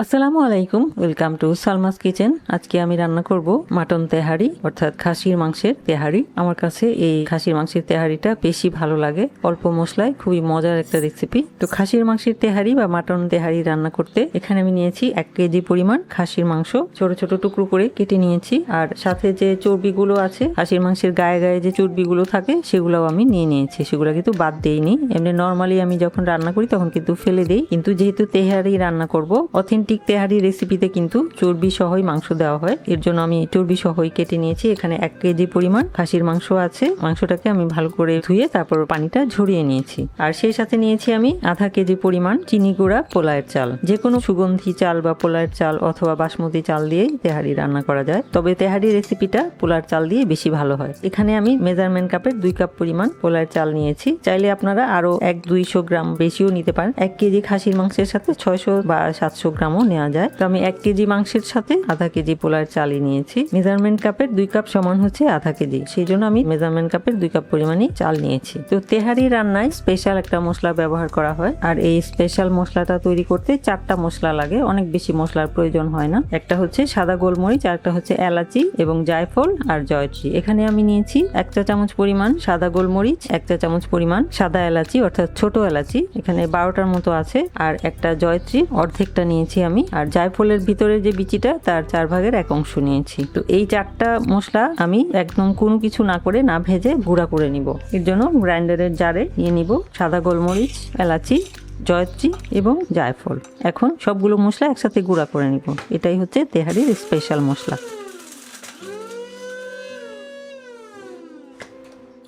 আসসালামু আলাইকুম, welcome to Salma's kitchen. আজকে আমি রান্না করব মাটন তেহারি, অর্থাৎ খাসির মাংসের তেহারি। আমার কাছে এই খাসির মাংসের তেহারিটা বেশি ভালো লাগে, অল্প মশলায়, খুবই মজার একটা রেসিপি তো খাসির মাংসের তেহারি বা মাটন তেহারি রান্না করতে এখানে আমি নিয়েছি এক কেজি পরিমাণ খাসির মাংস। ছোট ছোট টুকরো করে কেটে নিয়েছি, আর সাথে যে চর্বিগুলো আছে, খাসির মাংসের গায়ে গায়ে যে চর্বিগুলো থাকে, সেগুলোও আমি নিয়ে নিয়েছি। সেগুলো কিন্তু বাদ দেইনি। এমনি নর্মালি আমি যখন রান্না করি, তখন কিন্তু ফেলে দিই। কিন্তু যেহেতু তেহারি রান্না করব অথেন্টিক তেহারি রেসিপিতে কিন্তু চর্বি সহই মাংস দেওয়া হয়। এর জন্য আমি চর্বি সহই কেটে নিয়েছি। এখানে এক কেজি পরিমাণ খাসির মাংস আছে। মাংসটাকে আমি ভালো করে ধুয়ে তারপর পানিটা ঝরিয়ে নিয়েছি। আর সেই সাথে নিয়েছি আমি আধা কেজি পরিমাণ চিনি গুঁড়া পোলায়ের চাল। যে কোনো সুগন্ধি চাল বা পোলায়ের চাল অথবা বাসমতি চাল দিয়েই তেহারি রান্না করা যায়। তবে তেহারি রেসিপিটা পোলার চাল দিয়ে বেশি ভালো হয়। এখানে আমি মেজারমেন্ট কাপের দুই কাপ পরিমাণ পোলার চাল নিয়েছি। চাইলে আপনারা আরও এক দুইশো গ্রাম বেশিও নিতে পারেন। এক কেজি খাসির মাংসের সাথে ছয়শো বা সাতশো গ্রামও নেওয়া যায়। তো আমি এক কেজি মাংসের সাথে আধা কেজি পোলার চালই নিয়েছি। মেজারমেন্ট কাপের দুই কাপ সমান হচ্ছে আধা কেজি। সেই জন্য আমি মেজারমেন্ট কাপের দুই কাপ পরিমাণই চাল নিয়েছি। তো তেহারি রান্নায় স্পেশাল একটা মশলা ব্যবহার করা হয়। আর এই স্পেশাল মশলাটা তৈরি করতে চারটা মশলা লাগে। অনেক বেশি মশলার প্রয়োজন হয় না। একটা হচ্ছে সাদা গোলমরিচ, আর একটা হচ্ছে এলাচি এবং জায়ফল আর জয়ত্রী। এখানে আমি নিয়েছি এক চা চামচ পরিমাণ সাদা গোলমরিচ, এক চা চামচ পরিমাণ সাদা এলাচি, অর্থাৎ ছোট এলাচি। এখানে বারোটার মতো আছে। আর একটা জয়ত্রী, অর্ধেকটা নিয়েছি আমি আর জায়ফলের ভিতরে যে বিচিটা, তার চার ভাগের এক অংশ নিয়েছি। তো এই চারটা মশলা আমি একদম কোনো কিছু না করে না ভেজে গুঁড়া করে নিব। এর জন্য গ্রাইন্ডারের জারে নিয়ে নিব সাদা গোলমরিচ, এলাচি, জয়ত্রী এবং জায়ফল। এখন সবগুলো মশলা একসাথে গুঁড়া করে নিব। এটাই হচ্ছে তেহারির স্পেশাল মশলা।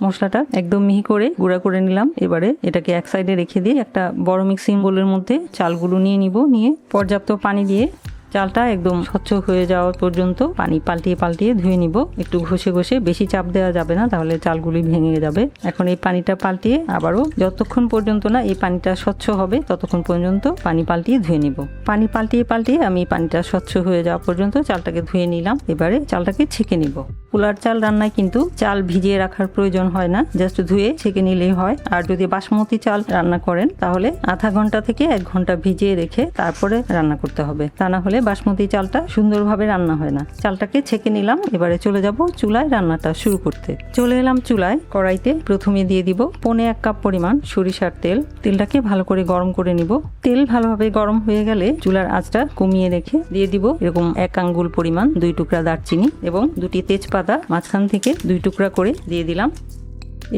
মশলাটা একদম মিহি করে গুঁড়া করে নিলাম। এবারে এটাকে এক সাইডে রেখে দিয়ে একটা বড় মিক্সিং বোলের মধ্যে চালগুলো নিয়ে নিব। নিয়ে পর্যাপ্ত পানি দিয়ে চালটা একদম স্বচ্ছ হয়ে যাওয়া পর্যন্ত পানি পাল্টিয়ে পাল্টিয়ে ধুয়ে নিব। একটু ঘষে ঘষে বেশি চাপ দেওয়া যাবে না, তাহলে চালগুলি ভেঙে যাবে। এখন এই পানিটা পাল্টিয়ে আবারও যতক্ষণ পর্যন্ত না এই পানিটা স্বচ্ছ হবে, ততক্ষণ পর্যন্ত পানি পাল্টিয়ে ধুয়ে নিব। পানি পাল্টিয়ে পাল্টিয়ে আমি পানিটা স্বচ্ছ হয়ে যাওয়া পর্যন্ত চালটাকে ধুয়ে নিলাম। এবারে চালটাকে ছেঁকে নিব। পোলার চাল রান্নায় কিন্তু চাল ভিজিয়ে রাখার প্রয়োজন হয় না। জাস্ট ধুয়ে ছেঁকে নিলেই হয়। আর যদি বাসমতি চাল রান্না করেন, তাহলে আধা ঘণ্টা থেকে এক ঘণ্টা ভিজিয়ে রেখে তারপরে রান্না করতে হবে। তা না হলে বাসমতি চালটা সুন্দরভাবে রান্না হয় না। চালটাকে ছেঁকে নিলাম। এবারে চলে যাব চুলায় রান্নাটা শুরু করতে। চলে এলাম চুলায়। কড়াইতে প্রথমে দিয়ে দিব পনে এক কাপ পরিমাণ সরিষার তেল। তেলটাকে ভালো করে গরম করে নিব। তেল ভালোভাবে গরম হয়ে গেলে চুলার আঁচটা কমিয়ে রেখে দিয়ে দিব এরকম এক আঙ্গুল পরিমাণ দুই টুকরা দারচিনি এবং দুটি তেজপাতা মাঝখান থেকে দুই টুকরা করে দিয়ে দিলাম।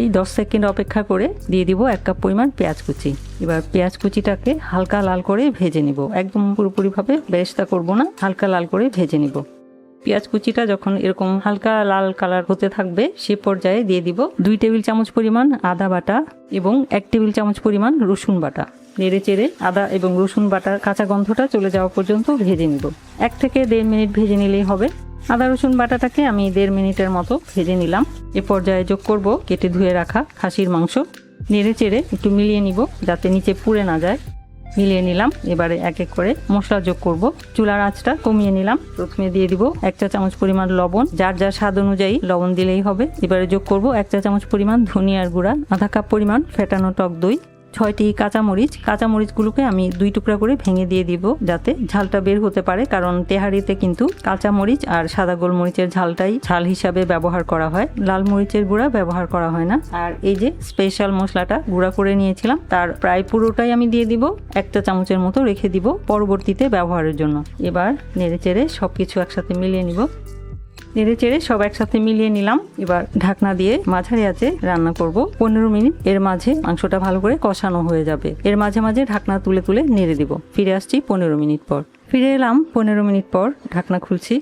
এই দশ সেকেন্ড অপেক্ষা করে দিয়ে দিব এক কাপ পরিমাণ পেঁয়াজ কুচি। এবার পেঁয়াজ কুচিটাকে হালকা লাল করে ভেজে নিব। একদম পুরোপুরিভাবে বেরেস্তা করব না, হালকা লাল করে ভেজে নিব। পেঁয়াজ কুচিটা যখন এরকম হালকা লাল কালার হতে থাকবে, সে পর্যায়ে দিয়ে দিব দুই টেবিল চামচ পরিমাণ আদা বাটা এবং এক টেবিল চামচ পরিমাণ রসুন বাটা। নেড়ে চেড়ে আদা এবং রসুন বাটার কাঁচা গন্ধটা চলে যাওয়া পর্যন্ত ভেজে নিব। এক থেকে দেড় মিনিট ভেজে নিলেই হবে। আদা, রসুন বাটাটাকে আমি দেড় মিনিটের মতো ভেজে নিলাম। এ পর্যায়ে যোগ করব কেটে ধুয়ে রাখা খাসির মাংস। নেড়ে চেড়ে একটু মিলিয়ে নিব যাতে নিচে পুড়ে না যায়। মিলিয়ে নিলাম, এবারে এক এক করে মশলা যোগ করব। চুলার আঁচটা কমিয়ে নিলাম। প্রথমে দিয়ে দিব এক চা চামচ পরিমাণ লবণ। যার যার স্বাদ অনুযায়ী লবণ দিলেই হবে। এবারে যোগ করব এক চা চামচ পরিমাণ ধনিয়ার গুঁড়া, আধা কাপ পরিমাণ ফেটানো টক দই। ছয়টি কাঁচামরিচ, কাঁচামরিচগুলোকে আমি দুই টুকরা করে ভেঙে দিয়ে দিব যাতে ঝালটা বের হতে পারে, কারণ তেহারিতে কিন্তু কাঁচামরিচ আর সাদা গোলমরিচের ঝালটাই ঝাল হিসাবে ব্যবহার করা হয়। লাল মরিচের গুঁড়া ব্যবহার করা হয় না। আর এই যে স্পেশাল মশলাটা গুঁড়া করে নিয়েছিলাম, তার প্রায় পুরোটাই আমি দিয়ে দিব, একটা চামচের মতো রেখে দিব পরবর্তীতে ব্যবহারের জন্য। এবার নেড়ে চেড়ে সব কিছু একসাথে মিলিয়ে নিব। নেড়ে চেড়ে সব একসাথে মিলিয়ে নিলাম। এবার ঢাকনা দিয়ে মাঝারি আছে রান্না করব। পনেরো মিনিট এর মাঝে মাংসটা ভালো করে কষানো হয়ে যাবে। এর মাঝে মাঝে ঢাকনা তুলে তুলে নেড়ে দিব। ফিরে আসছি পনেরো মিনিট পর। ফিরে এলাম পনেরো মিনিট পর ঢাকনা খুলছি।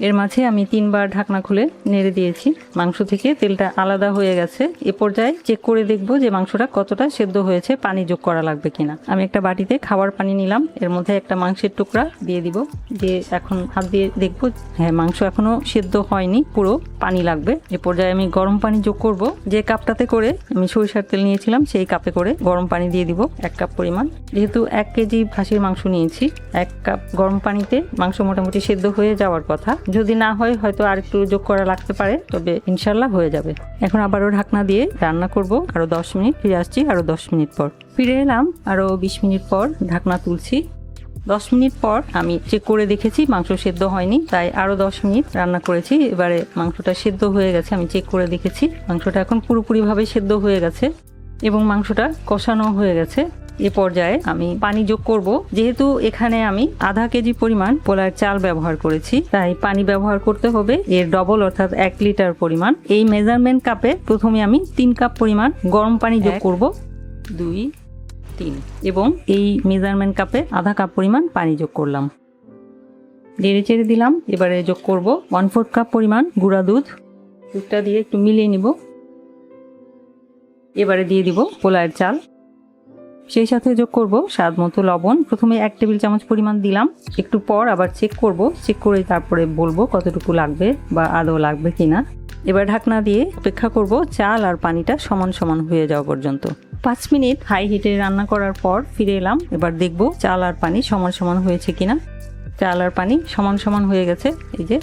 এর মাঝে আমি তিনবার ঢাকনা খুলে নেড়ে দিয়েছি। মাংস থেকে তেলটা আলাদা হয়ে গেছে। এ পর্যায়ে চেক করে দেখব যে মাংসটা কতটা সেদ্ধ হয়েছে, পানি যোগ করা লাগবে কিনা। আমি একটা বাটিতে খাবার পানি নিলাম। এর মধ্যে একটা মাংসের টুকরা দিয়ে দিব। দিয়ে এখন হাত দিয়ে দেখব হ্যাঁ মাংস এখনও সেদ্ধ হয়নি, পুরো পানি লাগবে। এ পর্যায়ে আমি গরম পানি যোগ করব। যে কাপটাতে করে আমি সরিষার তেল নিয়েছিলাম, সেই কাপে করে গরম পানি দিয়ে দিব এক কাপ পরিমাণ। যেহেতু এক কেজি খাসির মাংস নিয়েছি, এক কাপ গরম পানিতে মাংস মোটামুটি সেদ্ধ হয়ে যাওয়ার কথা। যদি না হয়, হয়তো আর একটু যোগ করা লাগতে পারে, তবে ইনশাল্লাহ হয়ে যাবে। এখন আবারও ঢাকনা দিয়ে রান্না করব, আরও দশ মিনিট। ফিরে আসছি আরও দশ মিনিট পর। ফিরে এলাম, আরও বিশ মিনিট পর ঢাকনা তুলছি। দশ মিনিট পর আমি চেক করে দেখেছি, মাংস সেদ্ধ হয়নি, তাই আরও দশ মিনিট রান্না করেছি। এবারে মাংসটা সেদ্ধ হয়ে গেছে, আমি চেক করে দেখেছি। মাংসটা এখন পুরোপুরিভাবে সেদ্ধ হয়ে গেছে এবং মাংসটা কষানো হয়ে গেছে। এ পর্যায়ে আমি পানি যোগ করব। যেহেতু এখানে আমি আধা কেজি পরিমাণ পোলার চাল ব্যবহার করেছি তাই পানি ব্যবহার করতে হবে। এর ডবল অর্থাৎ এক লিটার পরিমাণ। এই মেজারমেন্ট কাপে প্রথমে আমি তিন কাপ পরিমাণ গরম পানি যোগ করব। দুই তিন এবং এই মেজারমেন্ট কাপে আধা কাপ পরিমাণ পানি যোগ করলাম। নেড়ে চেড়ে দিলাম। এবারে যোগ করব ওয়ান ফোর্থ কাপ পরিমাণ গুঁড়া দুধ। দুধটা দিয়ে একটু মিলিয়ে নিব। এবারে দিয়ে দিব পোলায়ের চাল। সেই সাথে যোগ করব স্বাদ মতো লবণ। প্রথমে এক টেবিল চামচ পরিমাণ দিলাম। একটু পর আবার চেক করব। চেক করে তারপরে বলব কতটুকু লাগবে বা আদৌ লাগবে কিনা। এবার ঢাকনা দিয়ে অপেক্ষা করব। চাল আর পানিটা সমান সমান হয়ে যাওয়া পর্যন্ত। পাঁচ মিনিট হাই হিটে রান্না করার পর ফিরে এলাম। এবার দেখব চাল আর পানি সমান সমান হয়েছে কিনা। চাল আর পানি সমান সমান হয়ে গেছে। এই যে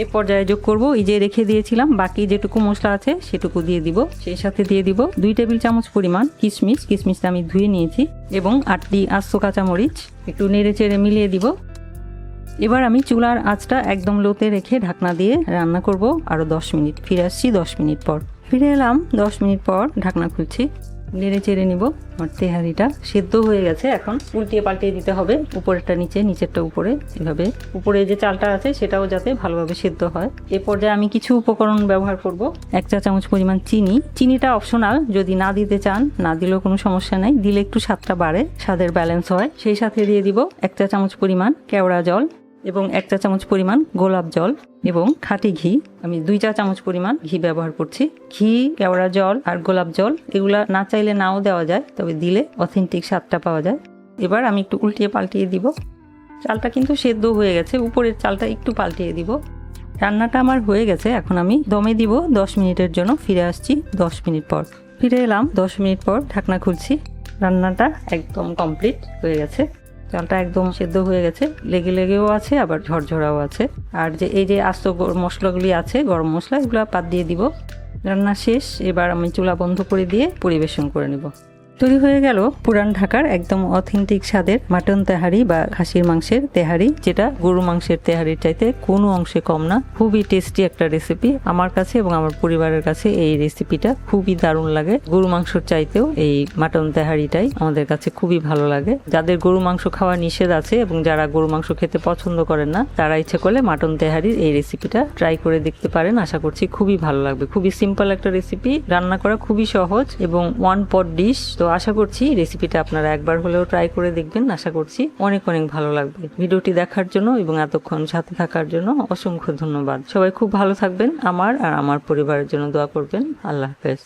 এ পর্যায়ে যোগ করব। এই যে রেখে দিয়েছিলাম, বাকি যেটুকু মশলা আছে সেটুকু দিয়ে দিব। সেই সাথে দিয়ে দিব দুই টেবিল চামচ পরিমাণ কিশমিশ। কিশমিশটা আমি ধুয়ে নিয়েছি এবং আটটি আস্ত কাঁচামরিচ একটু নেড়ে চেড়ে মিলিয়ে দিব। এবার আমি চুলার আঁচটা একদম লোতে রেখে ঢাকনা দিয়ে রান্না করব। আরও দশ মিনিট, ফিরে আসছি দশ মিনিট পর। ফিরে এলাম দশ মিনিট পর ঢাকনা খুলছি। নেড়ে চেড়ে নিব। আমার তেহারিটা সেদ্ধ হয়ে গেছে। এখন উল্টিয়ে পাল্টিয়ে দিতে হবে। উপরেরটা নিচে, নিচেরটা উপরে। এভাবে উপরে যে চালটা আছে, সেটাও যাতে ভালোভাবে সেদ্ধ হয়। এ পর্যায়ে আমি কিছু উপকরণ ব্যবহার করব। এক চা চামচ পরিমাণ চিনি। চিনিটা অপশনাল। যদি না দিতে চান, না দিলেও কোনো সমস্যা নাই। দিলে একটু স্বাদটা বাড়ে, স্বাদের ব্যালেন্স হয়। সেই সাথে দিয়ে দিব এক চা চামচ পরিমাণ কেওড়া জল। এবং এক চা চামচ পরিমাণ গোলাপ জল এবং খাঁটি ঘি। আমি দুই চা চামচ পরিমাণ ঘি ব্যবহার করছি। ঘি, কেওড়া জল আর গোলাপ জল এগুলা না চাইলে নাও দেওয়া যায়, তবে দিলে অথেন্টিক স্বাদটা পাওয়া যায়। এবার আমি একটু উল্টিয়ে পাল্টিয়ে দিব। চালটা কিন্তু সেদ্ধ হয়ে গেছে, উপরের চালটা একটু পাল্টিয়ে দিব। রান্নাটা আমার হয়ে গেছে, এখন আমি দমে দিব, দশ মিনিটের জন্য ফিরে আসছি দশ মিনিট পর। ফিরে এলাম, দশ মিনিট পর ঢাকনা খুলছি, রান্নাটা একদম কমপ্লিট হয়ে গেছে। চালটা একদম সেদ্ধ হয়ে গেছে। লেগে লেগেও আছে, আবার ঝরঝরাও আছে। আর যে এই যে আস্ত মশলাগুলি আছে, গরম মশলা, এগুলো পাত দিয়ে দিব। রান্না শেষ, এবার আমি চুলা বন্ধ করে দিয়ে পরিবেশন করে নেব। তৈরি হয়ে গেল পুরান ঢাকার একদম অথেন্টিক স্বাদের মাটন তেহারি বা খাসির মাংসের তেহারি, যেটা গরু মাংসের তেহারির চাইতে কোনো অংশে কম না। খুবই টেস্টি একটা রেসিপি আমার কাছে এবং আমার পরিবারের কাছে এই রেসিপিটা খুবই দারুণ লাগে। গরু মাংসর চাইতেও এই মাটন তেহারিটাই আমাদের কাছে খুবই ভালো লাগে। যাদের গরু মাংস খাওয়া নিষেধ আছে এবং যারা গরু মাংস খেতে পছন্দ করেন না, তারা ইচ্ছে করলে মাটন তেহারির এই রেসিপিটা ট্রাই করে দেখতে পারেন। আশা করছি খুবই ভালো লাগবে। খুবই সিম্পল একটা রেসিপি রান্না করা খুবই সহজ এবং ওয়ান পট ডিশ তো আশা করছি রেসিপিটা আপনারা একবার হলেও ট্রাই করে দেখবেন। আশা করছি অনেক অনেক ভালো লাগবে। ভিডিওটি দেখার জন্য এবং এতক্ষণ সাথে থাকার জন্য অসংখ্য ধন্যবাদ। সবাই খুব ভালো থাকবেন আমার আর আমার পরিবারের জন্য দোয়া করবেন। আল্লাহ হাফেজ।